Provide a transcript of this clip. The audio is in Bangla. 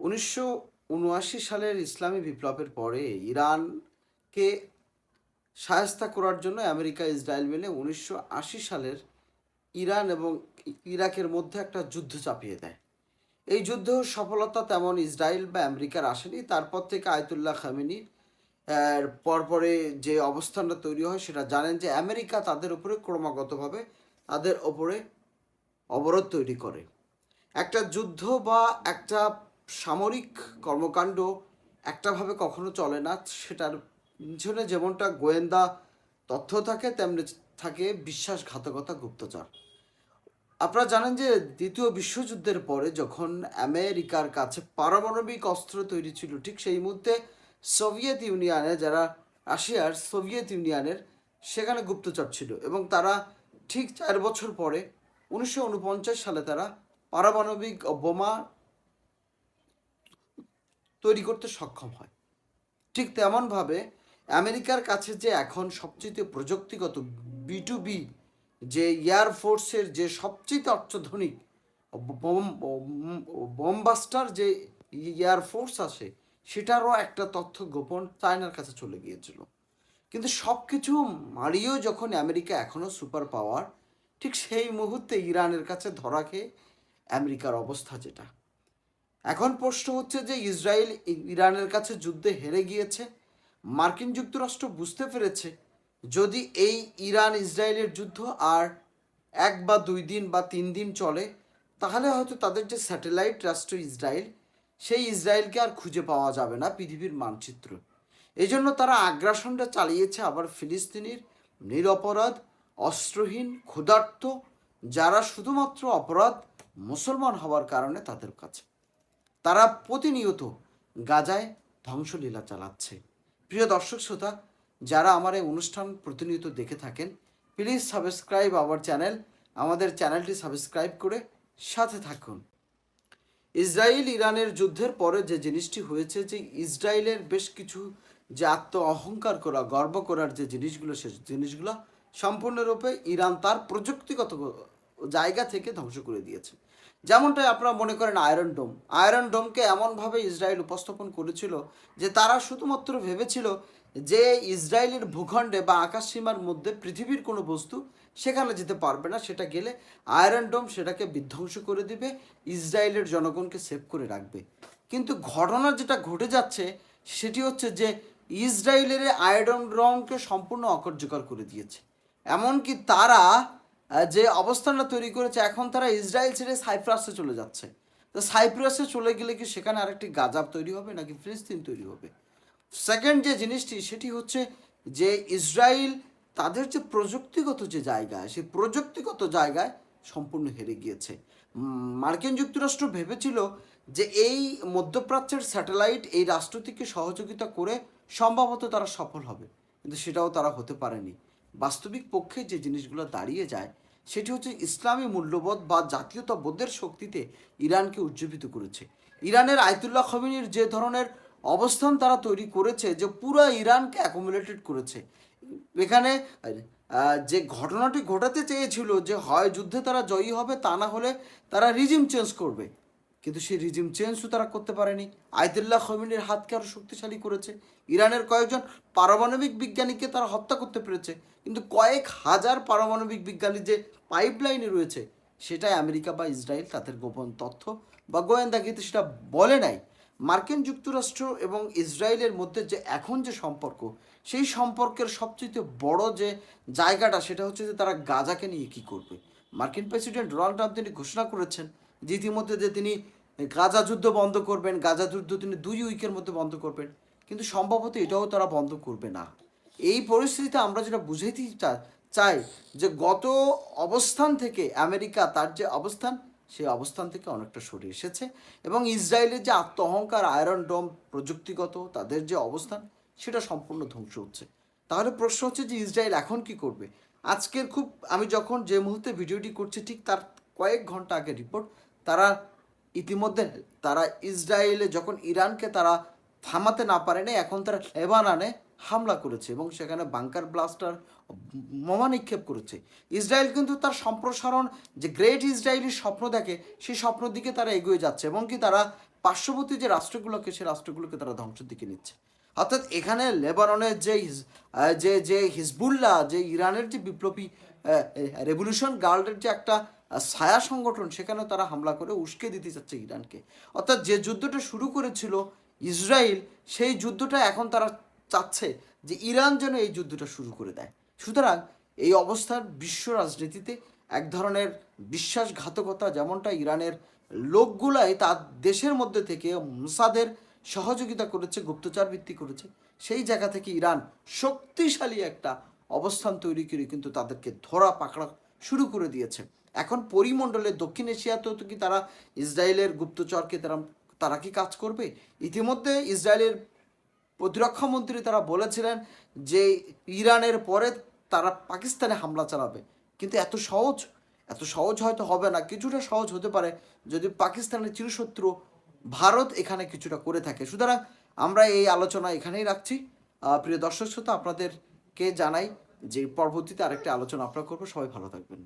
উনিশশো উনআশি সালের ইসলামী বিপ্লবের পরে ইরানকে সায়স্তা করার জন্য আমেরিকা, ইসরায়েল মিলে উনিশশো আশি সালের ইরান এবং ইরাকের মধ্যে একটা যুদ্ধ চাপিয়ে দেয়। এই যুদ্ধ সফলতা তেমন ইসরায়েল বা আমেরিকার আসেনি। তারপর থেকে আয়তুল্লাহ খামেনি পরপরে যে অবস্থানটা তৈরি হয় সেটা জানেন যে আমেরিকা তাদের উপরে ক্রমাগতভাবে তাদের ওপরে অবরোধ তৈরি করে। একটা যুদ্ধ বা একটা সামরিক কর্মকাণ্ড একটাভাবে কখনো চলে না, সেটার পিছনে যেমনটা গোয়েন্দা তথ্য থাকে, তেমনি থাকে বিশ্বাসঘাতকতা গুপ্তচর। আপনারা জানেন যে দ্বিতীয় বিশ্বযুদ্ধের পরে যখন আমেরিকার কাছে পারমাণবিক অস্ত্র তৈরি ছিল, ঠিক সেই মুহূর্তে সোভিয়েত ইউনিয়নে যারা রাশিয়ার সোভিয়েত ইউনিয়নের, সেখানে গুপ্তচর ছিল এবং তারা ঠিক চার বছর পরে, উনিশশো উনপঞ্চাশ সালে তারা পারমাণবিক বোমা তৈরি করতে সক্ষম হয়। ঠিক তেমনভাবে আমেরিকার কাছে যে এখন সবচেয়ে প্রযুক্তিগত বি টু বি যে এয়ার ফোর্সের যে সবচেয়ে অর্থধনিক বোমবাস্টার যে এয়ার ফোর্স আছে, সেটারও একটা তথ্য গোপন চায়নার কাছে চলে গিয়েছিল। কিন্তু সব কিছু মারিয়েও যখন আমেরিকা এখনও সুপার পাওয়ার, ঠিক সেই মুহূর্তে ইরানের কাছে ধরা খেয়ে আমেরিকার অবস্থা যেটা। এখন প্রশ্ন হচ্ছে যে ইসরায়েল ইরানের কাছে যুদ্ধে হেরে গিয়েছে। মার্কিন যুক্তরাষ্ট্র বুঝতে পেরেছে যদি এই ইরান ইসরায়েলের যুদ্ধ আর এক বা দুই দিন বা তিন দিন চলে, তাহলে হয়তো তাদের যে স্যাটেলাইট রাষ্ট্র ইসরায়েল, সেই ইসরায়েলকে আর খুঁজে পাওয়া যাবে না পৃথিবীর মানচিত্র। এই জন্য তারা আগ্রাসনটা চালিয়েছে আবার ফিলিস্তিনির নিরপরাধ, অস্ত্রহীন, ক্ষুধার্ত, যারা শুধুমাত্র অপরাধ মুসলমান হওয়ার কারণে তাদের কাছে। তারা প্রতিনিয়ত গাজায় ধ্বংসলীলা চালাচ্ছে। প্রিয় দর্শক শ্রোতা, যারা আমার এই অনুষ্ঠান প্রতিনিয়ত দেখে থাকেন প্লিজ সাবস্ক্রাইব আওয়ার চ্যানেল আমাদের চ্যানেলটি সাবস্ক্রাইব করে সাথে থাকুন। ইসরায়েল ইরানের যুদ্ধের পরে যে জিনিসটি হয়েছে যে ইসরায়েলের বেশ কিছু যে আত্ম অহংকার করা, গর্ব করার যে জিনিসগুলো, সে জিনিসগুলো সম্পূর্ণরূপে ইরান তার প্রযুক্তিগত জায়গা থেকে ধ্বংস করে দিয়েছে। যেমনটাই আপনারা মনে করেন আয়রন ডোম আয়রন ডোমকে এমনভাবে ইসরায়েল উপস্থাপন করেছিল যে তারা শুধুমাত্র ভেবেছিল যে ইসরায়েলের ভূখণ্ডে বা আকাশসীমার মধ্যে পৃথিবীর কোনো বস্তু সেখানে যেতে পারবে না, সেটা গেলে আয়রন ডোম সেটাকে বিধ্বংস করে দিবে, ইসরায়েলের জনগণকে সেভ করে রাখবে। কিন্তু ঘটনা যেটা ঘটে যাচ্ছে, সেটি হচ্ছে যে ইসরায়েলের আয়রন ডোমকে সম্পূর্ণ অকার্যকর করে দিয়েছে। এমনকি তারা যে অবস্থানটা তৈরি করেছে, এখন তারা ইসরায়েল ছেড়ে সাইপ্রাসে চলে যাচ্ছে। তো সাইপ্রাসে চলে গেলে কি সেখানে আরেকটি গাজাব তৈরি হবে, নাকি ফিলিস্তিন তৈরি হবে? সেকেন্ড যে জিনিসটি, সেটি হচ্ছে যে ইসরায়েল তাদের যে প্রযুক্তিগত যে জায়গায়, সেই প্রযুক্তিগত জায়গায় সম্পূর্ণ হেরে গিয়েছে। মার্কিন যুক্তরাষ্ট্র ভেবেছিল যে এই মধ্যপ্রাচ্যের স্যাটেলাইট এই রাষ্ট্রটিকে সহযোগিতা করে সম্ভবত তারা সফল হবে। কিন্তু সেটাও তারা হতে পারেনি। বাস্তবিক পক্ষে যে জিনিসগুলো দাঁড়িয়ে যায় সেটি হচ্ছে ইসলামী মূল্যবোধ বা জাতীয়তাবোধের শক্তিতে ইরানকে উজ্জীবিত করেছে। ইরানের আয়তুল্লাহ খমিনীর যে ধরনের অবস্থান তারা তৈরি করেছে যে পুরো ইরানকে অ্যাকোমোলেটেড করেছে। এখানে যে ঘটনাটি ঘটাতে চেয়েছিল যে হয় যুদ্ধে তারা জয়ী হবে তা না হলে তারা রিজিম চেঞ্জ করবে। কিন্তু সেই রিজিম চেঞ্জও তারা করতে পারেনি। আয়তুল্লাহ খমিনের হাতকে আরও শক্তিশালী করেছে। ইরানের কয়েকজন পারমাণবিক বিজ্ঞানীকে তারা হত্যা করতে পেরেছে। কিন্তু কয়েক হাজার পারমাণবিক বিজ্ঞানী যে পাইপলাইনে রয়েছে, সেটাই আমেরিকা বা ইসরায়েল তাদের গোপন তথ্য বা গোয়েন্দাগিতে সেটা বলে নাই। মার্কিন যুক্তরাষ্ট্র এবং ইসরায়েলের মধ্যে যে এখন যে সম্পর্ক, সেই সম্পর্কের সবচেয়ে বড় যে জায়গাটা, সেটা হচ্ছে যে তারা গাজাকে নিয়ে কী করবে। মার্কিন প্রেসিডেন্ট ডোনাল্ড ট্রাম্প তিনি ঘোষণা করেছেন যে ইতিমধ্যে যে তিনি গাজা যুদ্ধ বন্ধ করবেন, গাজা যুদ্ধ তিনি দুই উইকের মধ্যে বন্ধ করবেন। কিন্তু সম্ভবত এটাও তারা বন্ধ করবে না। এই পরিস্থিতিতে আমরা যেটা বুঝাইতে চাই যে গত অবস্থান থেকে আমেরিকা তার যে অবস্থান, সেই অবস্থান থেকে অনেকটা সরে এসেছে এবং ইসরায়েলের যে আত্ম অহংকার আয়রন ডোম প্রযুক্তিগত তাদের যে অবস্থান, সেটা সম্পূর্ণ ধ্বংস হচ্ছে। তাহলে প্রশ্ন হচ্ছে যে ইসরায়েল এখন কি করবে? আজকের খুব, আমি যখন যে মুহূর্তে ভিডিওটি করছি, ঠিক তার কয়েক ঘণ্টা আগে রিপোর্ট তারা ইতিমধ্যে, তারা ইসরায়েলে যখন ইরানকে তারা থামাতে না পারেনি এখন তারা লেবানানে হামলা করেছে এবং সেখানে বাংকার ব্লাস্টার বোমা নিক্ষেপ করেছে। ইসরায়েল কিন্তু তার সম্প্রসারণ, যে গ্রেট ইসরায়েলি স্বপ্ন দেখে, সেই স্বপ্নের দিকে তারা এগিয়ে যাচ্ছে এবং কি তারা পার্শ্ববর্তী যে রাষ্ট্রগুলোকে সে রাষ্ট্রগুলোকে তারা ধ্বংসের দিকে নিচ্ছে। অর্থাৎ এখানে লেবাননের যে যে যে হিজবুল্লাহ, যে ইরানের যে বিপ্লবী রেভলিউশন গার্ডের যে একটা ছায়া সংগঠন সেখানে তারা হামলা করে উস্কে দিতে চাচ্ছে ইরানকে। অর্থাৎ যে যুদ্ধটা শুরু করেছিল ইসরায়েল, সেই যুদ্ধটা এখন তারা চাচ্ছে যে ইরান যেন এই যুদ্ধটা শুরু করে দেয়। সুতরাং এই অবস্থার বিশ্ব রাজনীতিতে এক ধরনের বিশ্বাসঘাতকতা যেমনটা ইরানের লোকগুলাই তার দেশের মধ্যে থেকে মুসাদের সহযোগিতা করেছে গুপ্তচর ভিত্তি করেছে, সেই জায়গা থেকে ইরান শক্তিশালী একটা অবস্থান তৈরি করে কিন্তু তাদেরকে ধরা পাকড়া শুরু করে দিয়েছে। এখন পরিমণ্ডলে দক্ষিণ এশিয়াতেও তো কি তারা ইসরায়েলের গুপ্তচরকে তারা তারা কি কাজ করবে? ইতিমধ্যে ইসরায়েলের প্রতিরক্ষা মন্ত্রী তারা বলেছিলেন যে ইরানের পরে তারা পাকিস্তানে হামলা চালাবে। কিন্তু এত সহজ এত সহজ হয়তো হবে না। কিছুটা সহজ হতে পারে যদি পাকিস্তানের চিরশত্রু ভারত এখানে কিছুটা করে থাকে। সুতরাং আমরা এই আলোচনা এখানেই রাখছি। প্রিয় দর্শক শ্রোতা, আপনাদেরকে জানাই যে পরবর্তীতে আরেকটা আলোচনা আপনারা করব। সবাই ভালো থাকবেন।